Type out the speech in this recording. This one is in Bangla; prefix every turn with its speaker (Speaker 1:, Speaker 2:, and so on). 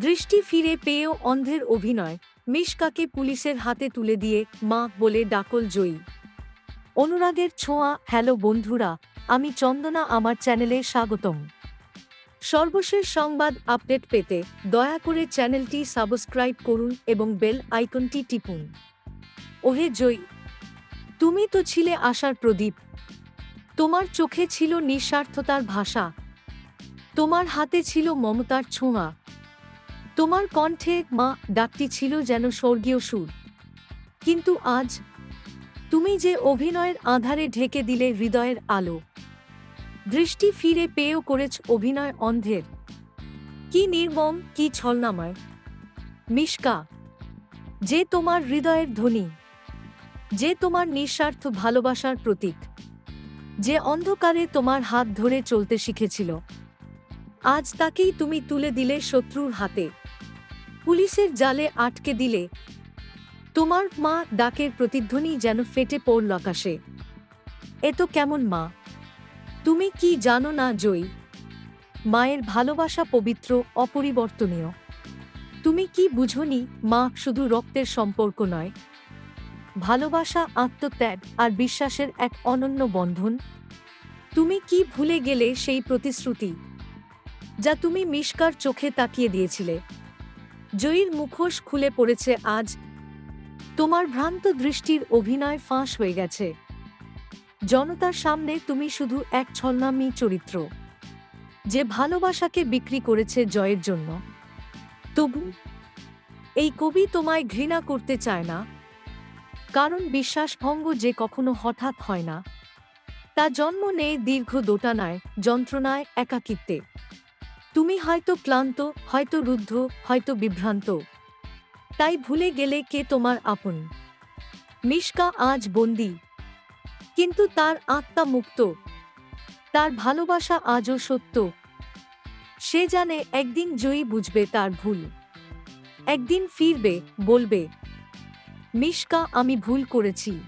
Speaker 1: দৃষ্টি ফিরে পেয়েও অন্ধের অভিনয়, মিশকাকে পুলিশের হাতে তুলে দিয়ে মা বলে ডাকল জয়ী। অনুরাগের ছোঁয়া, হ্যালো বন্ধুরা, আমি চন্দনা, আমার চ্যানেলে স্বাগতম। সর্বশেষ সংবাদ আপডেট পেতে দয়া করে চ্যানেলটি সাবস্ক্রাইব করুন এবং বেল আইকনটি টিপুন। ওহে জয়ী, তুমি তো ছিলে আশার প্রদীপ। তোমার চোখে ছিল নিঃস্বার্থতার ভাষা। তোমার হাতে ছিল মমতার ছোঁয়া। তোমার কণ্ঠে মা ডাকটি ছিল যেন স্বর্গীয় সুর। কিন্তু আজ তুমি যে অভিনয়ের আধারে ঢেকে দিলে হৃদয়ের আলো। দৃষ্টি ফিরে পেয়েও করেছ অভিনয় অন্ধের। কি নির্মম, কি ছলনাময়। মিশকা, যে তোমার হৃদয়ের ধ্বনি, যে তোমার নিঃস্বার্থ ভালোবাসার প্রতীক, যে অন্ধকারে তোমার হাত ধরে চলতে শিখেছিল। আজ তাকেই তুমি তুলে দিলে শত্রুর হাতে। পুলিশের জালে আটকে দিলে তোমার মা ডাকের প্রতিধ্বনি যেন ফেটে পড়ল আকাশে। এ তো কেমন মা? তুমি কি জানো না জয়ী মায়ের ভালোবাসা পবিত্র, অপরিবর্তনীয়। তুমি কি বুঝনি মা শুধু রক্তের সম্পর্ক নয়? ভালোবাসা, আত্মত্যাগ আর বিশ্বাসের এক অনন্য বন্ধন। তুমি কি ভুলে গেলে সেই প্রতিশ্রুতি যা তুমি মিশকার চোখে তাকিয়ে দিয়েছিলে? জয়ীর মুখোশ খুলে পড়েছে আজ। তোমার ভ্রান্ত দৃষ্টির অভিনয় ফাঁস হয়ে গেছে। জনতার সামনে তুমি শুধু এক ছলনামী চরিত্র। যে ভালোবাসাকে বিক্রি করেছে জয়ের জন্য। তবু এই কবি তোমায় ঘৃণা করতে চায় না। কারণ বিশ্বাসভঙ্গ যে কখনো হঠাৎ হয় না। তা জন্ম নেয় দীর্ঘ দোটানায়, যন্ত্রণায়, একাকিত্বে। তুমি হয়তো ক্লান্ত, হয়তো রুদ্ধ, হয়তো বিভ্রান্ত। তাই ভুলে গেলে কে তোমার আপন? মিশকা আজ বন্দি। কিন্তু তার আত্মা মুক্ত। তার ভালোবাসা আজও সত্য। সে জানে একদিন জয়ী বুঝবে তার ভুল। একদিন ফিরবে, বলবে, মিশকা, আমি ভুল করেছি।